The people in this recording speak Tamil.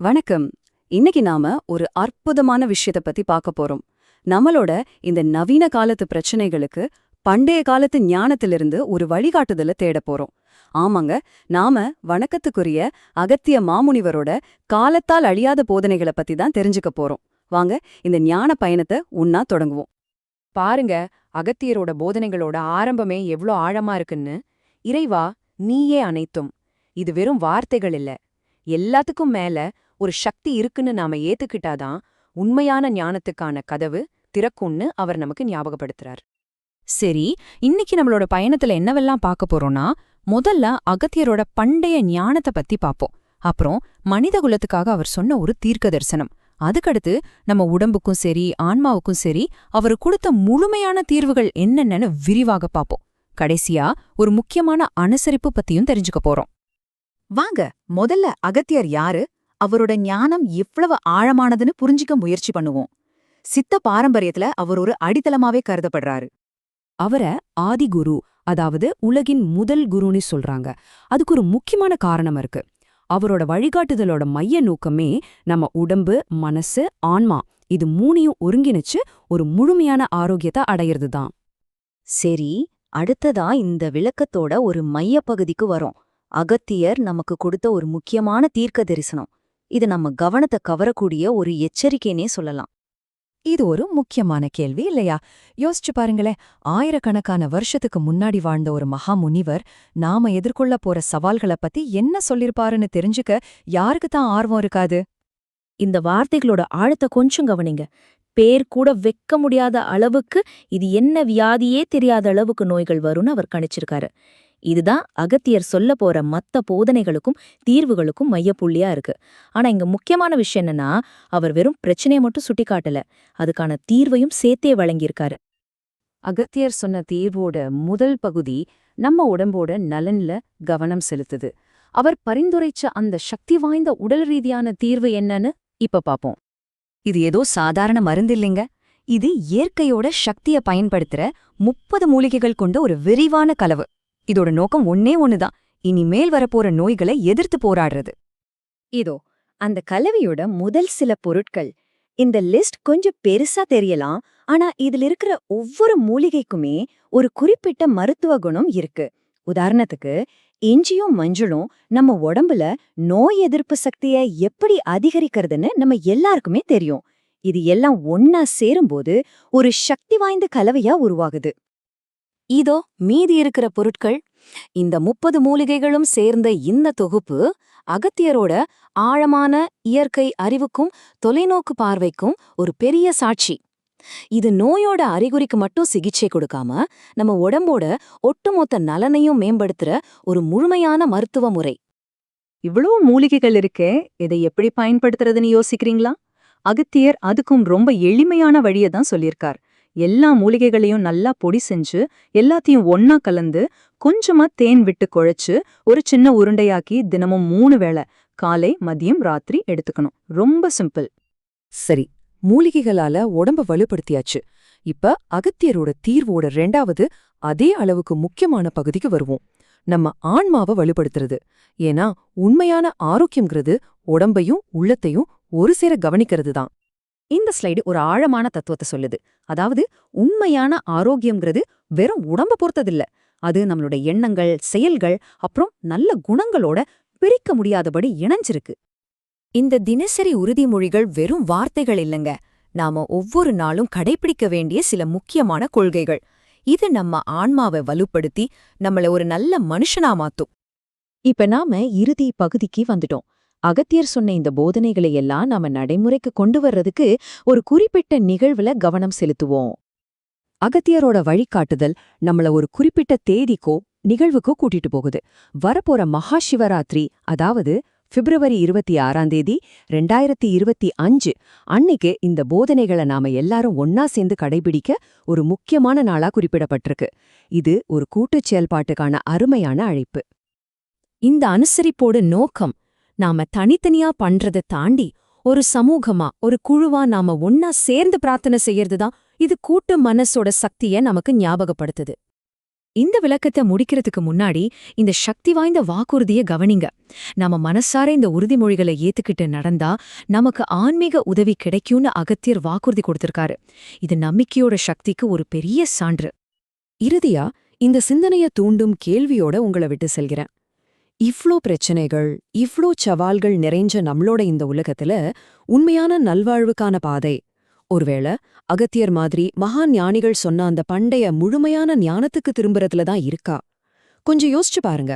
வணக்கம். இன்னைக்கு நாம ஒரு அற்புதமான விஷயத்த பத்தி பார்க்க போறோம். நம்மளோட இந்த நவீன காலத்து பிரச்சனைகளுக்கு பண்டைய காலத்து ஞானத்திலிருந்து ஒரு வழிகாட்டுதல தேட போறோம். ஆமாங்க நாம வணக்கத்துக்குரிய அகத்திய மாமுனிவரோட காலத்தால் அழியாத போதனைகளை பத்தி தான் தெரிஞ்சுக்க போறோம். வாங்க இந்த ஞான பயணத்தை உன்னா தொடங்குவோம். பாருங்க அகத்தியரோட போதனைகளோட ஆரம்பமே எவ்ளோ ஆழமா இருக்குன்னு. இறைவா நீயே அனைத்தும். இது வெறும் வார்த்தைகள் இல்ல. எல்லாத்துக்கும் மேல ஒரு சக்தி இருக்குன்னு நாம ஏத்துக்கிட்டாதான் உண்மையான ஞானத்துக்கான கதவு திறக்கும்னு அவர் நமக்கு ஞாபகப்படுத்துறார். சரி இன்னைக்கு நம்மளோட பயணத்துல என்னவெல்லாம் பார்க்க போறோம்னா முதல்ல அகத்தியரோட பண்டைய ஞானத்தை பத்தி பாப்போம் அப்புறம் மனித குலத்துக்காக அவர் சொன்ன ஒரு தீர்க்க தரிசனம். அதுக்கடுத்து நம்ம உடம்புக்கும் சரி ஆன்மாவுக்கும் சரி அவர் கொடுத்த முழுமையான தீர்வுகள் என்னென்னு விரிவாக பாப்போம் கடைசியா ஒரு முக்கியமான அனுசரிப்பு பத்தியும் தெரிஞ்சுக்க போறோம். வாங்க முதல்ல அகத்தியர் யாரு? அவரோட ஞானம் எவ்வளவு ஆழமானதுன்னு புரிஞ்சிக்க முயற்சி பண்ணுவோம். சித்த பாரம்பரியத்துல அவர் ஒரு அடித்தளமாவே கருதப்படுறாரு. அவர ஆதிகுரு அதாவது உலகின் முதல் குருன்னு சொல்றாங்க. அதுக்கு ஒரு முக்கியமான காரணம் இருக்கு. அவரோட வழிகாட்டுதலோட மைய நோக்கமே நம்ம உடம்பு மனசு ஆன்மா இது மூணையும் ஒருங்கிணைச்சு ஒரு முழுமையான ஆரோக்கியத்தை அடையிறது தான் சரி அடுத்ததா இந்த விளக்கத்தோட ஒரு மையப்பகுதிக்கு வரோம். அகத்தியர் நமக்கு கொடுத்த ஒரு முக்கியமான தீர்க்க தரிசனம் இது நம்ம கவனத்தை கவரக்கூடிய ஒரு எச்சரிக்கைனே சொல்லலாம். இது ஒரு முக்கியமான கேள்வி இல்லையா? யோசிச்சு பாருங்களேன். ஆயிரக்கணக்கான வருஷத்துக்கு முன்னாடி வாழ்ந்த ஒரு மகா முனிவர் நாம எதிர்கொள்ள போற சவால்களை பத்தி என்ன சொல்லிருப்பாருன்னு தெரிஞ்சுக்க யாருக்கு தான் ஆர்வம் இருக்காது? இந்த வார்த்தைகளோட ஆழத்தை கொஞ்சம் கவனிங்க. பேர் கூட வெக்க முடியாத அளவுக்கு இது என்ன வியாதியே தெரியாத அளவுக்கு நோய்கள் வரும்னு அவர் கணிச்சிருக்காரு. இதுதான் அகத்தியர் சொல்ல போற மத்த போதனைகளுக்கும் தீர்வுகளுக்கும் மையப்புள்ளியா இருக்கு. ஆனா இங்க முக்கியமான விஷயம் என்னன்னா அவர் வெறும் பிரச்சனையை மட்டும் சுட்டிக்காட்டல. அதுக்கான தீர்வையும் சேர்த்தே வழங்கியிருக்காரு. அகத்தியர் சொன்ன தீர்வோட முதல் பகுதி நம்ம உடம்போட நலன்ல கவனம் செலுத்துது. அவர் பரிந்துரைச்ச அந்த சக்தி வாய்ந்த உடல் ரீதியான தீர்வு என்னன்னு இப்ப பாப்போம். இது ஏதோ சாதாரண மருந்தில்லைங்க இது இயற்கையோட சக்திய பயன்படுத்துற முப்பது மூலிகைகள் கொண்ட ஒரு விரிவான கலவு. இதோட நோக்கம் ஒன்னே ஒண்ணுதான். இனிமேல் வரப்போற நோய்களை எதிர்த்து போராடுறது. இதோ அந்த கலவையோட முதல் சில பொருட்கள். இந்த லிஸ்ட் கொஞ்சம் பெருசா தெரியலாம். ஆனா இதுல இருக்கிற ஒவ்வொரு மூலிகைக்குமே ஒரு குறிப்பிட்ட மருத்துவ குணம் இருக்கு. உதாரணத்துக்கு இஞ்சியும் மஞ்சளும் நம்ம உடம்புல நோய் எதிர்ப்பு சக்தியை எப்படி அதிகரிக்கிறதுன்னு நம்ம எல்லாருக்குமே தெரியும். இது எல்லாம் ஒன்னா சேரும்போது ஒரு சக்தி வாய்ந்த கலவையா உருவாகுது. இதோ மீதி இருக்கிற பொருட்கள். இந்த முப்பது மூலிகைகளும் சேர்ந்த இந்த தொகுப்பு அகத்தியரோட ஆழமான இயற்கை அறிவுக்கும் தொலைநோக்கு பார்வைக்கும் ஒரு பெரிய சாட்சி. இது நோயோட அறிகுறிக்கு மட்டும் சிகிச்சை கொடுக்காம நம்ம உடம்போட ஒட்டுமொத்த நலனையும் மேம்படுத்துற ஒரு முழுமையான மருத்துவ முறை. இவ்வளோ மூலிகைகள் இருக்கே இதை எப்படி பயன்படுத்துறதுன்னு யோசிக்கிறீங்களா? அகத்தியர் அதுக்கும் ரொம்ப எளிமையான வழியை தான் சொல்லியிருக்கார். எல்லா மூலிகைகளையும் நல்லா பொடி செஞ்சு எல்லாத்தையும் ஒன்னா கலந்து கொஞ்சமா தேன் விட்டு குழைச்சு ஒரு சின்ன உருண்டையாக்கி தினமும் மூணு வேளை காலை மதியம் ராத்திரி எடுத்துக்கணும். ரொம்ப சிம்பிள். சரி மூலிகைகளால உடம்ப வலுப்படுத்தியாச்சு. இப்ப அகத்தியரோட தீர்வோட ரெண்டாவது அதே அளவுக்கு முக்கியமான பகுதிக்கு வருவோம். நம்ம ஆன்மாவை வலுப்படுத்துறது. ஏன்னா உண்மையான ஆரோக்கியம்ங்கிறது உடம்பையும் உள்ளத்தையும் ஒரு சேர கவனிக்கிறது தான் இந்த ஸ்லைடு ஒரு ஆழமான தத்துவத்தை சொல்லுது. அதாவது உண்மையான ஆரோக்கியம்ங்கிறது வெறும் உடம்ப பொறுத்ததில்ல. அது நம்மளுடைய எண்ணங்கள் செயல்கள் அப்புறம் நல்ல குணங்களோட பிரிக்க முடியாதபடி இணைஞ்சிருக்கு. இந்த தினசரி உறுதிமொழிகள் வெறும் வார்த்தைகள் இல்லைங்க. நாம ஒவ்வொரு நாளும் கடைபிடிக்க வேண்டிய சில முக்கியமான கொள்கைகள். இது நம்ம ஆன்மாவை வலுப்படுத்தி நம்மள ஒரு நல்ல மனுஷனா மாத்தும். இப்ப நாம இறுதி பகுதிக்கு வந்துட்டோம். அகத்தியர் சொன்ன இந்த போதனைகளை எல்லாம் நாம நடைமுறைக்கு கொண்டு வர்றதுக்கு ஒரு குறிப்பிட்ட நிகழ்வுல கவனம் செலுத்துவோம். அகத்தியரோட வழிகாட்டுதல் நம்மள ஒரு குறிப்பிட்ட தேதிக்கோ நிகழ்வுக்கோ கூட்டிட்டு போகுது. வரப்போற மகா சிவராத்திரி அதாவது பிப்ரவரி இருபத்தி ஆறாம் தேதி ரெண்டாயிரத்தி இருபத்தி அஞ்சு அன்னைக்கு இந்த போதனைகளை நாம எல்லாரும் ஒன்னா சேர்ந்து கடைபிடிக்க ஒரு முக்கியமான நாளா குறிப்பிடப்பட்டிருக்கு. இது ஒரு கூட்டுச் செயல்பாட்டுக்கான அருமையான அழைப்பு. இந்த அனுசரிப்போட நோக்கம் நாம தனித்தனியா பண்றதை தாண்டி ஒரு சமூகமா ஒரு குழுவா நாம ஒன்னா சேர்ந்து பிரார்த்தனை செய்யறது தான் இது கூட்டு மனசோட சக்திய நமக்கு ஞாபகப்படுத்துது. இந்த விளக்கத்தை முடிக்கிறதுக்கு முன்னாடி இந்த சக்தி வாய்ந்த வாக்குறுதிய கவனிங்க. நம்ம மனசார இந்த உறுதிமொழிகளை ஏத்துக்கிட்டு நடந்தா நமக்கு ஆன்மீக உதவி கிடைக்கும்னு அகத்தியர் வாக்குறுதி கொடுத்திருக்காரு. இது நம்பிக்கையோட சக்திக்கு ஒரு பெரிய சான்று. இறுதியா இந்த சிந்தனைய தூண்டும் கேள்வியோட உங்களை விட்டு செல்கிறேன். இவ்ளோ பிரச்சனைகள் இவ்ளோ சவால்கள் நிறைஞ்ச நம்மளோட இந்த உலகத்துல உண்மையான நல்வாழ்வுக்கான பாதை. ஒருவேளை அகத்தியர் மாதிரி மகான் ஞானிகள் சொன்ன அந்த பண்டைய முழுமையான ஞானத்துக்கு திரும்புறதுல தான் இருக்கா? கொஞ்சம் யோசிச்சு பாருங்க.